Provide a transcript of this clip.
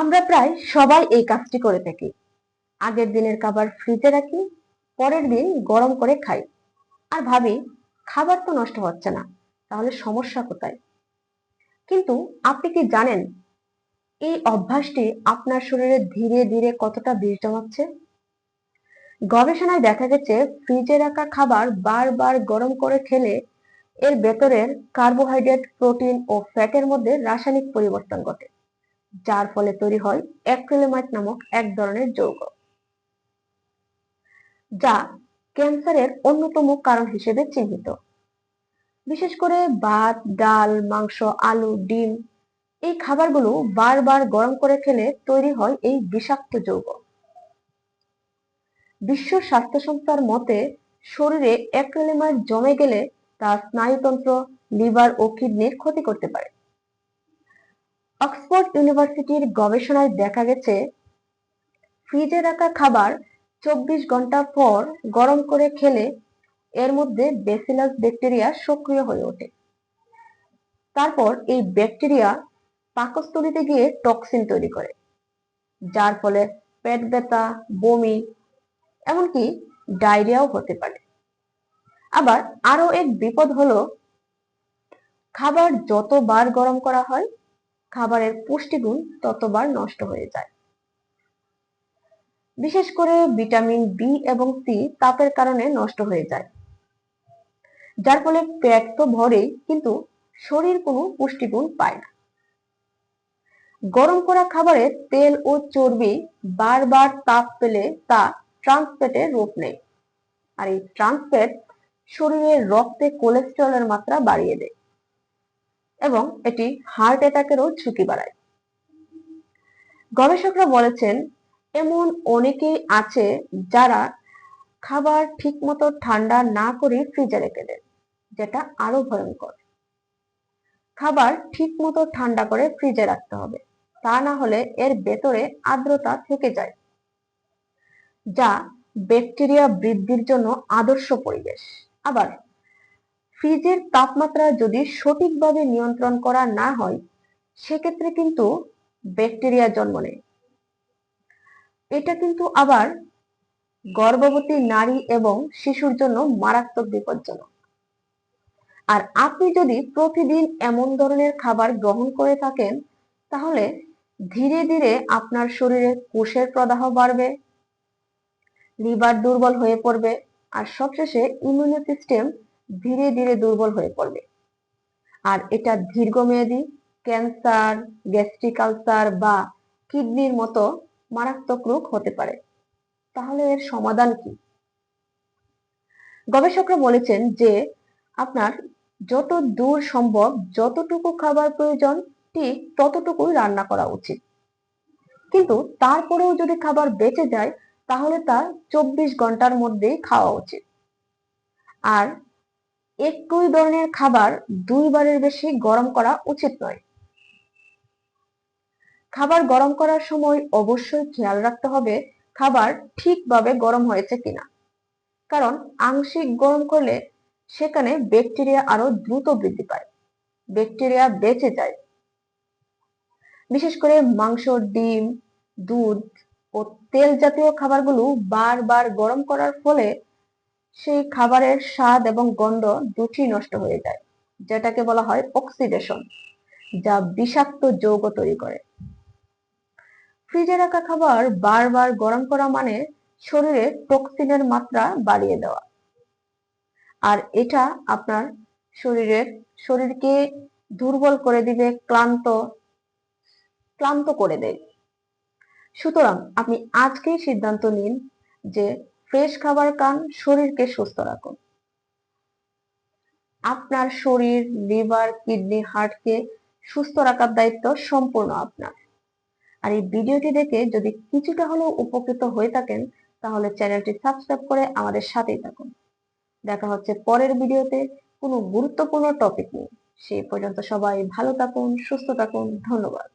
আমরা প্রায় সবাই এই কাজটি করে থাকি। আগের দিনের খাবার ফ্রিজে রাখি, পরের দিন গরম করে খাই। আর ভাবি, খাবার তো নষ্ট হচ্ছে না, তাহলে সমস্যা কোথায়? কিন্তু আপনি কি জানেন, এই অভ্যাসটি আপনার শরীরে ধীরে ধীরে কতটা বিষ জমাচ্ছে? গবেষণায় দেখা গেছে, ফ্রিজে রাখা খাবার বারবার গরম করে খেলে এর ভেতরের কার্বোহাইড্রেট, প্রোটিন ও ফ্যাটের মধ্যে রাসায়নিক পরিবর্তন ঘটে। যার ফলে তৈরি হয় অ্যাক্রিলামাইড নামক এক ধরনের যৌগ, যা ক্যান্সারের অন্যতম কারণ হিসেবে চিহ্নিত। বিশেষ করে ভাত, ডাল, মাংস, আলু, ডিম, এই খাবারগুলো বারবার গরম করে খেলে তৈরি হয় এই বিষাক্ত যৌগ। বিশ্ব স্বাস্থ্য সংস্থার মতে, শরীরে অ্যাক্রিলামাইড জমে গেলে তা স্নায়ুতন্ত্র, লিভার ও কিডনির ক্ষতি করতে পারে। অক্সফোর্ড ইউনিভার্সিটির গবেষণায় দেখা গেছে, ফ্রিজে রাখা খাবার চব্বিশ ঘণ্টা পর গরম করে খেলে এর মধ্যে বেসিলাস ব্যাকটেরিয়া সক্রিয় হয়ে ওঠে। তারপর এই ব্যাকটেরিয়া পাকস্থলিতে গিয়ে টক্সিন তৈরি করে, যার ফলে পেট ব্যথা, বমি, এমনকি ডায়রিয়াও হতে পারে। আবার আরও এক বিপদ হলো, খাবার যতবার গরম করা হয় খাবারের পুষ্টিগুণ ততবার নষ্ট হয়ে যায়। বিশেষ করে ভিটামিন বি এবং সি তাপের কারণে নষ্ট হয়ে যায়। যার ফলে পেট তো ভরেই, কিন্তু শরীর কোনো পুষ্টিগুণ পায় না। গরম করা খাবারে তেল ও চর্বি বারবার তাপ পেলে তা ট্রান্সফ্যাটের রূপ নেয়। আর এই ট্রান্সফ্যাট শরীরের রক্তে কোলেস্টেরলের মাত্রা বাড়িয়ে দেয়। এবং এটি হার্ট অ্যাটাকেরও ঝুঁকি বাড়ায়। গবেষকরা বলেছেন, এমন অনেকেই আছে যারা খাবার ঠিকমতো ঠান্ডা না করে ফ্রিজে রেখে দেন, যেটা আরও ভয়ঙ্কর। খাবার ঠিকমতো ঠান্ডা করে ফ্রিজে রাখতে হবে, তা না হলে এর ভেতরে আর্দ্রতা থেকে যায়, যা ব্যাকটেরিয়া বৃদ্ধির জন্য আদর্শ পরিবেশ। আবার ফ্রিজের তাপমাত্রা যদি সঠিকভাবে নিয়ন্ত্রণ করা না হয়, সেক্ষেত্রে কিন্তু ব্যাকটেরিয়া জন্ম নেয়। এটা কিন্তু আবার গর্ভবতী নারী এবং শিশুর জন্য মারাত্মক বিপজ্জনক। আর আপনি যদি প্রতিদিন এমন ধরনের খাবার গ্রহণ করে থাকেন, তাহলে ধীরে ধীরে আপনার শরীরে কোষের প্রদাহ বাড়বে, লিভার দুর্বল হয়ে পড়বে, আর সবশেষে ইমিউনি সিস্টেম ধীরে ধীরে দুর্বল হয়ে পড়বে। আর এটা দীর্ঘমেয়াদী ক্যান্সার গ্যাস্ট্রিক আলসার বা কিডনির মতো মারাত্মক রোগ হতে পারে। তাহলে এর সমাধান কি? গবেষকরা বলেছেন যে আপনার যত দূর সম্ভব, যতটুকু খাবার প্রয়োজন, ঠিক ততটুকুই রান্না করা উচিত। কিন্তু তারপরেও যদি খাবার বেঁচে যায়, তাহলে তা চব্বিশ ঘণ্টার মধ্যেই খাওয়া উচিত। আর একই ধরনের খাবার দুইবারের বেশি গরম করা উচিত নয়। খাবার গরম করার সময় অবশ্যই খেয়াল রাখতে হবে খাবার ঠিকভাবে গরম হয়েছে কিনা। কারণ আংশিক গরম করলে সেখানে ব্যাকটেরিয়া আরও দ্রুত বৃদ্ধি পায়, ব্যাকটেরিয়া বেঁচে যায়। বিশেষ করে মাংস, ডিম, দুধ ও তেল জাতীয় খাবারগুলো বারবার গরম করার ফলে সেই খাবারের স্বাদ এবং গন্ধ দুটি নষ্ট হয়ে যায়, যেটাকে বলা হয় অক্সিডেশন যা বিষাক্ত যৌগ তৈরি করে। ফ্রিজে রাখা খাবার বারবার গরম করা মানে শরীরে টক্সিনের মাত্রা বাড়িয়ে দেওয়া। আর এটা আপনার শরীরের, শরীরকে দুর্বল করে দিবে, ক্লান্ত ক্লান্ত করে দেয়। সুতরাং আপনি আজকেই সিদ্ধান্ত নিন যে ফ্রেশ খাবার খান, শরীরকে সুস্থ রাখুন। আপনার শরীর, লিভার, কিডনি, হার্টকে সুস্থ রাখার দায়িত্ব সম্পূর্ণ আপনার। আর এই ভিডিওটি দেখে যদি কিছুটা হলেও উপকৃত হয়ে থাকেন, তাহলে চ্যানেলটি সাবস্ক্রাইব করে আমাদের সাথেই থাকুন। দেখা হচ্ছে পরের ভিডিওতে কোনো গুরুত্বপূর্ণ টপিক নিয়ে। সেই পর্যন্ত সবাই ভালো থাকুন, সুস্থ থাকুন। ধন্যবাদ।